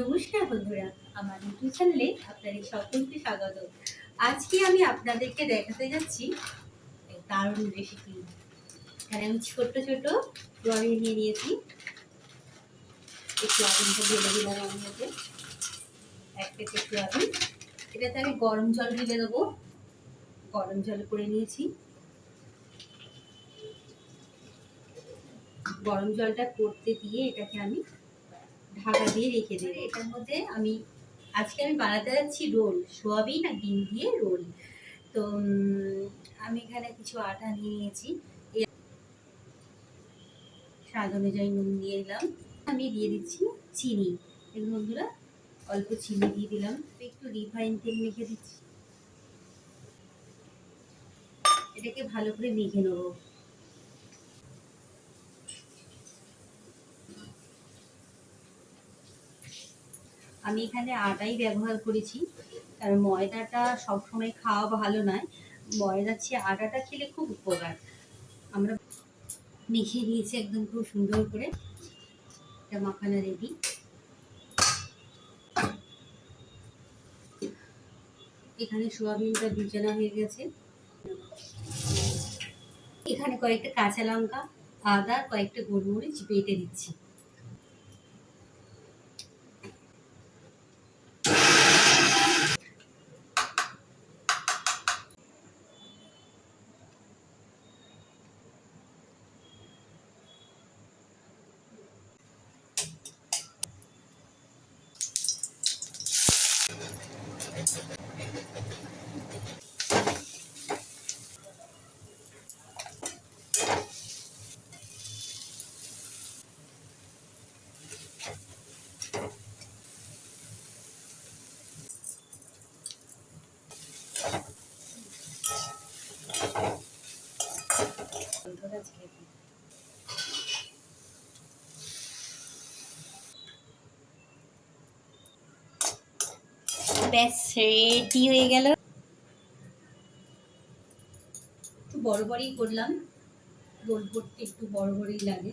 নমস্কার বন্ধুরা, আমার ইউটিউব চ্যানেলে আপনাদের সকলকে স্বাগত। আজকে আমি আপনাদেরকে দেখাতে যাচ্ছি দারুণ রেসিপি এখানে আমি ছোট ছোট সোয়াবিন নিয়ে নিয়েছি। এই সোয়াবিনটা ঢেলে দিলাম আমি এক পেটে সোয়াবিন এটাতে আমি গরম জল ঢেলে দেবো। গরম জল করে নিয়েছি। গরম জলটা করতে দিয়ে এটাকে আমি ঢাকা দিয়ে রেখে দেবো। এটার মধ্যে আমি, আজকে আমি বানাতে যাচ্ছি রোল, সোয়াবিন আর ডিম দিয়ে রোল। তো আমি এখানে কিছু আটা নিয়ে নিয়েছি। স্বাদ অনুযায়ী নুন দিয়ে দিলাম। আমি দিয়ে দিচ্ছি চিনি। এর বন্ধুরা অল্প চিনি দিয়ে দিলাম। একটু রিফাইন তেল মেখে দিচ্ছি। এটাকে ভালো করে মেখে নেব। আমি এখানে আটাই ব্যবহার করেছি। কারণ ময়দাটা সবসময় খাওয়া ভালো নয়। ময়দার চেয়ে আটাটা খেলে খুব উপকার। আমরা মেখে নিয়েছি একদম খুব সুন্দর করে। এটা মাখানা রেডি এখানে সোয়াবিনটা ভিজানো হয়ে গেছে। এখানে কয়েকটা কাঁচা লঙ্কা, আদা, কয়েকটা গোলমরিচ বেটে দিচ্ছি। ছেড়ে দিই। ব্যাস রেডি হয়ে গেল। একটু বড় বড়ই করলাম। রোল করতে একটু বড় বড়ই লাগে।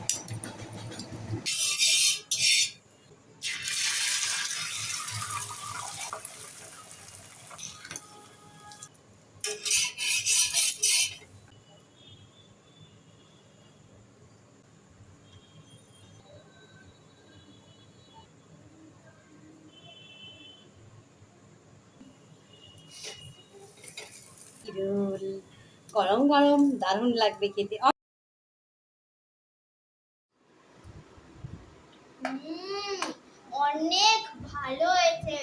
রোল গরম গরম দারুণ লাগবে খেতে। অনেক ভালো হয়েছে।